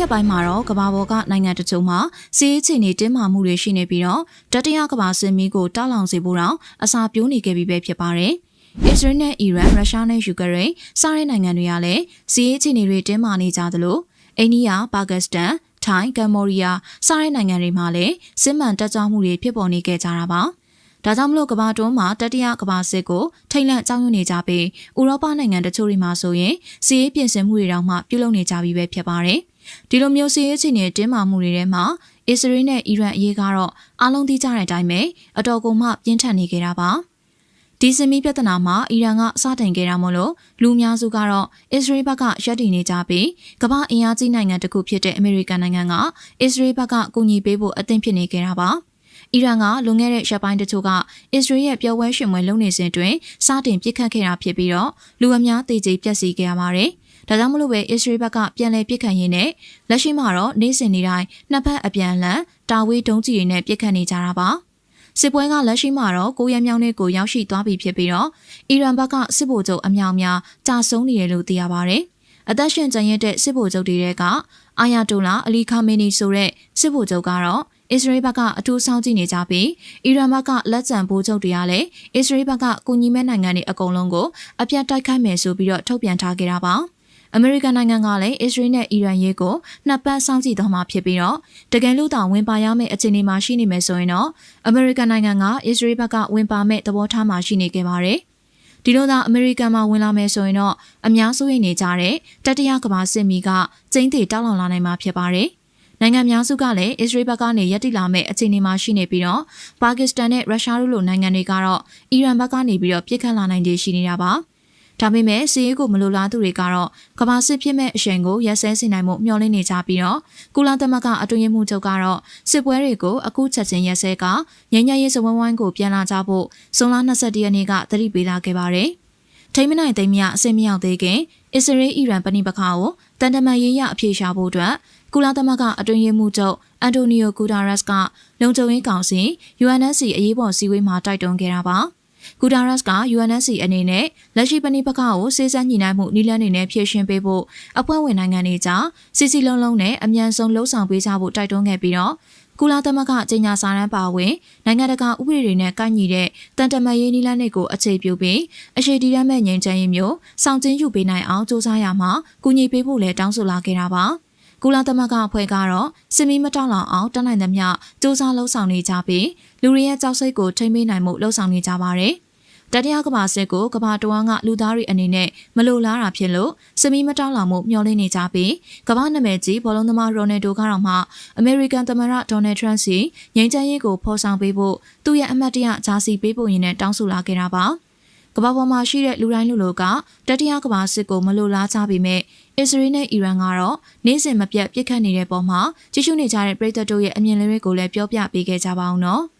ရက်ပိုင်းမှာတော့ကမ္ဘာပေါ်ကနိုင်ငံတချို့မှာစီးရေးချိန်တွေတင်းမာမှုတွေရှိနေပြီးတော့တတိယကမ္ဘာစစ်မီးကိုတောက်လောင်စေဖို့တော့အစာပြိုးနေခဲ့ပြီပဲဖြစ်ပါတယ်။အစ္စရေးနဲ့အီရန်၊ရုရှားနဲ့ယူကရိန်းစတဲ့နိုင်ငံတွေကလည်းစီးရေးချိန်တွေတင်းမာနေကြသလိုအိန္ဒိယ၊ပါကစ္စတန်၊ထိုင်း၊ကမ္ဘောဒီးယားစတဲ့နိုင်ငံတွေမှာလည်းစစ်မှန်တက်ကြွမှုတွေဖြစ်ပေါ်နေခဲ့ကြတာပါ။ဒါကြောင့်မလို့ကမ္ဘာတွင်းမှာတတိယကမ္ဘာစစ်ကိုထိတ်လန့်ကြောက်ရွံ့နေကြပြီးဥရောပနိုင်ငံတချို့တွေမှာဆိုရင်စီးရေးပြင်ဆင်မှုတွေတောင်မှပြုလုပ်နေကြပြီပဲဖြစ်ပါတယ်။ ဒီလိုမျိုးစီးရေးချင်းတွေတင်းမာမှုတွေထဲမှာအစ္စရေးနဲ့အီရန်အရေးကတော့အလုံးသိကြတဲ့အတိုင်းပဲအတော်ကုန်မှပြင်းထန်နေကြတာပါဒီစမီပြဿနာမှာအီရန်ကစတင်ခဲ့တာမို့လို့လူများစုကတော့အစ္စရေးဘက်ကရပ်တည်နေကြပြီးကမ္ဘာအင်အားကြီးနိုင်ငံတစ်ခုဖြစ်တဲ့အမေရိကန်နိုင်ငံကအစ္စရေးဘက်ကကူညီပေးဖို့အသင့်ဖြစ်နေကြတာပါအီရန်ကလွန်ခဲ့တဲ့ရက်ပိုင်းတချို့ကအစ္စရေးရဲ့ပြောပွဲရှင်ပွဲလုပ်နေစဉ်တွင်စတင်ပြစ်ခတ်ခဲ့တာဖြစ်ပြီးတော့လူအများသေကြေပျက်စီးခဲ့ရပါတယ်။ ဒါကြောင့်မလို့ပဲအစ္စရေးဘက်ကပြန်လည်ပစ်ခတ်ရင်းနဲ့လက်ရှိမှာတော့နေစဉ်နေတိုင်းနှစ်ဖက်အပြန်အလှန်တာဝေးဒုံးကျည်တွေနဲ့ပစ်ခတ်နေကြတာပါစစ်ပွဲကလက်ရှိမှာတော့ကိုရဲမြောင်းလေးကိုရောက်ရှိသွားပြီဖြစ်ပြီးတော့အီရန်ဘက်ကစစ်ဗိုလ်ချုပ်အမြောက်များကြာဆုံးနေတယ်လို့သိရပါတယ်။အသက်ရှင်ကျန်ရတဲ့စစ်ဗိုလ်ချုပ်တွေကအာယာတိုလာအလီခါမီနီဆိုတဲ့စစ်ဗိုလ်ချုပ်ကတော့အစ္စရေးဘက်ကအထူးဆောင်ကြည့်နေကြပြီးအီရန်ဘက်ကလက်ကျန်ဗိုလ်ချုပ်တွေကလည်းအစ္စရေးဘက်ကကူညီမဲ့နိုင်ငံတွေအကုန်လုံးကိုအပြတ်တိုက်ခိုက်မယ်ဆိုပြီးတော့ထုတ်ပြန်ထားကြတာပါ။ အမေရိကန်နိုင်ငံကလည်းအစ္စရေးနဲ့အီရန်ရေးကိုနှစ်ပတ်စောင့်ကြည့်သွားမှာဖြစ်ပြီးတော့တကယ်လို့တောင်ဝင်ပါရမယ့်အခြေအနေမှာရှိနေမယ်ဆိုရင်တော့အမေရိကန်နိုင်ငံကအစ္စရေးဘက်ကဝင်ပါမယ့်သဘောထားမှာရှိနေခဲ့ပါတယ်။ဒီလိုသာအမေရိကန်မှာဝင်လာမယ်ဆိုရင်တော့အများစိုးရိမ်နေကြတဲ့တတိယကမ္ဘာစစ်မီကကျင်းသေးတောက်လောင်လာနိုင်မှာဖြစ်ပါတယ်။နိုင်ငံများစုကလည်းအစ္စရေးဘက်ကနေရပ်တည်လာမဲ့အခြေအနေမှာရှိနေပြီးတော့ပါကစ္စတန်နဲ့ရုရှားတို့လိုနိုင်ငံတွေကတော့အီရန်ဘက်ကနေပြီးတော့ပြစ်ခတ်လာနိုင်ခြေရှိနေတာပါ။ ဒါပေမဲ့စီးရေးကိုမလိုလားသူတွေကတော့ကဘာစစ်ဖြစ်မဲ့အရှိန်ကိုရက်စဲစေနိုင်မှုမျှော်လင့်နေကြပြီးတော့ကုလသမဂ္ဂအတွင်းရေးမှူးချုပ်ကတော့စစ်ပွဲတွေကိုအခုချက်ချင်းရက်စဲကငញ្ញရေးစဝန်းဝိုင်းကိုပြန်လာကြဖို့ဇွန်လ22ရက်နေ့ကသတိပေးလာခဲ့ပါတယ်။ထိမနိုင်သိမ်းမြအစင်မြောက်သေးခင်အစ္စရေးအီရန်ပဏိပခါကိုတန်တမန်ရေးရအပြေရှားဖို့အတွက်ကုလသမဂ္ဂအတွင်းရေးမှူးချုပ်အန်တိုနီယိုဂူတာရက်စ်ကလုံခြုံရေးကောင်စီ UNSC အရေးပေါ်စည်းဝေးမှာတိုက်တွန်းခဲ့တာပါ။ ဂူဒါရက်စ်က UNSC အနေနဲ့လက်ရှိပဏိပခကိုစေစမ်းညှိနှိုင်းမှုနည်းလမ်းတွေနဲ့ဖြည့်ရှင်းပေးဖို့အဖွဲ့ဝင်နိုင်ငံတွေကြားစီစီလုံးလုံးနဲ့အမြန်ဆုံးလှုံ့ဆော်ပေးကြဖို့တိုက်တွန်းခဲ့ပြီးတော့ကုလသမဂ္ဂကြေညာစာတမ်းပါဝင်နိုင်ငံတကာဥပဒေတွေနဲ့ကိုက်ညီတဲ့တန်တမာရေးနည်းလမ်းတွေကိုအခြေပြုပြီးအရှိတီရမ်းမဲ့ငြိမ်းချမ်းရေးမျိုးစောင့်ကျင်းယူပေးနိုင်အောင်စ조사ရမှာကူညီပေးဖို့လည်းတောင်းဆိုလာခဲ့တာပါ။ ကုလသမဂ္ဂအဖွဲ့ကတော့စစ်မီးမတောက်လောင်အောင်တတ်နိုင်သမျှစူးစမ်းလှုံ့ဆော်နေကြပြီးလူတွေရဲ့ကြောက်စိတ်ကိုထိမ့်ပေးနိုင်မှုလှုံ့ဆော်နေကြပါတယ်။တတိယကမ္ဘာစစ်ကိုကမ္ဘာတဝန်းကလူသားတွေအနေနဲ့မလိုလားတာဖြစ်လို့စမီးမတောင်းလာမှုမျှော်လင့်နေကြပြီးကမ္ဘာနာမည်ကြီးဘောလုံးသမားရိုနယ်ဒိုကတော့မှအမေရိကန်သမ္မတဒေါ်နယ်ထရန့်စီငြိမ်းချမ်းရေးကိုဖော်ဆောင်ပေးဖို့သူ့ရဲ့အမတ်တရဂျာစီပေးဖို့ရင်းနဲ့တောင်းဆိုလာခဲ့တာပါ။ ကမ္ဘာပေါ်မှာရှိတဲ့လူတိုင်းလူလိုကတတိယကမ္ဘာစစ်ကိုမလိုလားကြပေမဲ့အစ္စရေးနဲ့အီရန်ကတော့နေ့စဉ်မပြတ်ပြစ်ခတ်နေတဲ့ပုံမှာကြီးစုနေကြတဲ့ပြည်သက်တို့ရဲ့အမြင်လေးတွေကိုလည်းပြောပြပေးခဲ့ကြပါအောင်နော်။